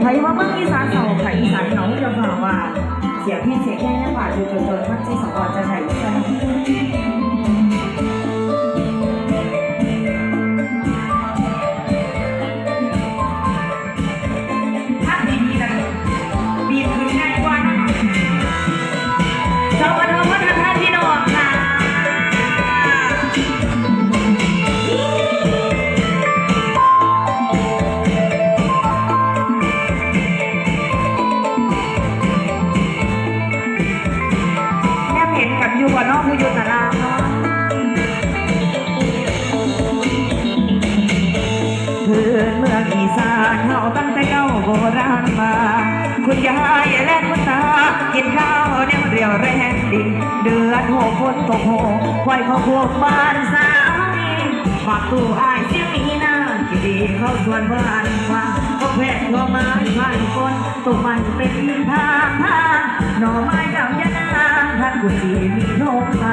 ไผว่าเมื่อกี้สานเสาไผอีสานน้องจะบอกว่า เสียพี่เสียแค่ยังหวาดอยู่จนจนทักที่สองก่อนจะไหน อยู่ว่าน้องผู้อยู่ตาราเนาะพื้นเมืองอีสานเฮาตั้งแต่เก่าโบราณมา คุณยายและคุณตา กินข้าวเนียวเรียวแรงดีเดือนหกคนตกโหควายเขาพวกบ้านสามีฝากตู้อายเสียงมีหน้าที่ดีเข้าสวนบ้านฟังก็แพทย์ก็มาผ่านคนตู้มันเป็นทางทาง กุศลีมีโลกไป